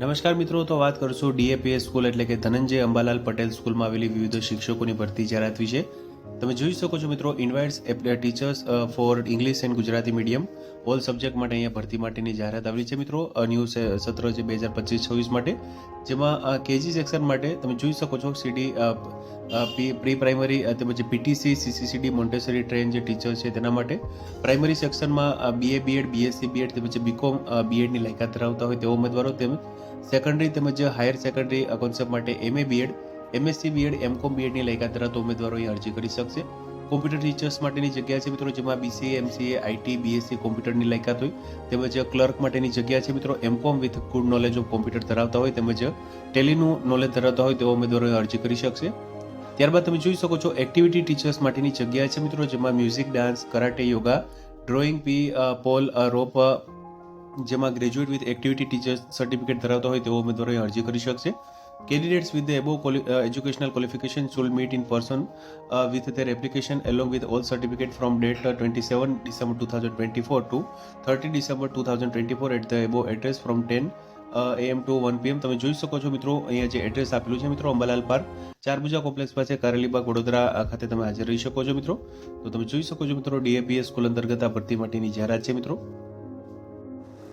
નમસ્કાર મિત્રો, તો વાત કરશું ડીએપીએસ સ્કૂલ એટલે કે ધનંજય અંબાલાલ પટેલ સ્કૂલમાં આવેલી વિવિધ શિક્ષકોની ભરતી જાહેરાત વિશે. તમે જોઈ શકો છો મિત્રો invites teachers for English and Gujarati medium all subject માટે અહીંયા ભરતી માટેની જાહેરાત આવેલી છે મિત્રો ન્યૂ સત્ર છે બે હજાર પચીસ છવ્વીસ માટે. જેમાં કેજી સેક્શન માટે તમે જોઈ શકો છો સીડી પ્રી પ્રાઇમરી તેમજ પીટીસી સીસીસીડી મોન્ટેસરી ટ્રેન જે ટીચર છે તેના માટે. પ્રાઇમરી સેક્શનમાં બીએ બીએડ બીએસસી બીએડ તેમજ બીકોમ બીએડની લાયકાત ધરાવતા હોય તેવા ઉમેદવારો તેમજ સેકન્ડરી તેમજ હાયર સેકન્ડરી કોન્સેપ્ટ માટે MA BEd MSc BEd MCom બીએડની લાયકાત ધરાવતા ઉમેદવારો અહીં અરજી કરી શકશે. કોમ્પ્યુટર ટીચર્સ માટેની જગ્યા છે મિત્રો, જેમાં બીસીએ એમસીએ આઈટી બીએસસી કોમ્પ્યુટરની લાયકાત હોય. તેમજ ક્લર્ક માટેની જગ્યા છે મિત્રો MCom with good knowledge of computer ધરાવતા હોય. તેમજ ટેલીનું નોલેજ ધરાવતા હોય તેવા ઉમેદવારો અરજી કરી શકશે. ત્યારબાદ તમે જોઈ શકો છો એક્ટિવિટી ટીચર્સ માટેની જગ્યા છે મિત્રો, જેમાં music dance karate yoga drawing P pole rope જેમાં graduate with activity teachers certificate ધરાવતા હોય તેવો ઉમેદવારો અરજી કરી શકશે. Candidates with the above quali- uh, educational qualification should meet in person uh, with their application along with all certificate from date uh, 27 December 2024 to 30 December 2024 at the above address from 10 AM to one PM તમે જોઈ શકો છો મિત્રો અહીંયા જે address આપેલું છે મિત્રો અંબાલાલ પાર્ક ચારભુજા કોમ્પ્લેક્સ પાસે કારેલીબાગ વડોદરા ખાતે તમે હાજર રહી શકો છો મિત્રો તો તમે જોઈ શકો છો મિત્રો ડીએપીએસ સ્કૂલ અંતર્ગત આ ભરતી માટેની જાહેરાત છે મિત્રો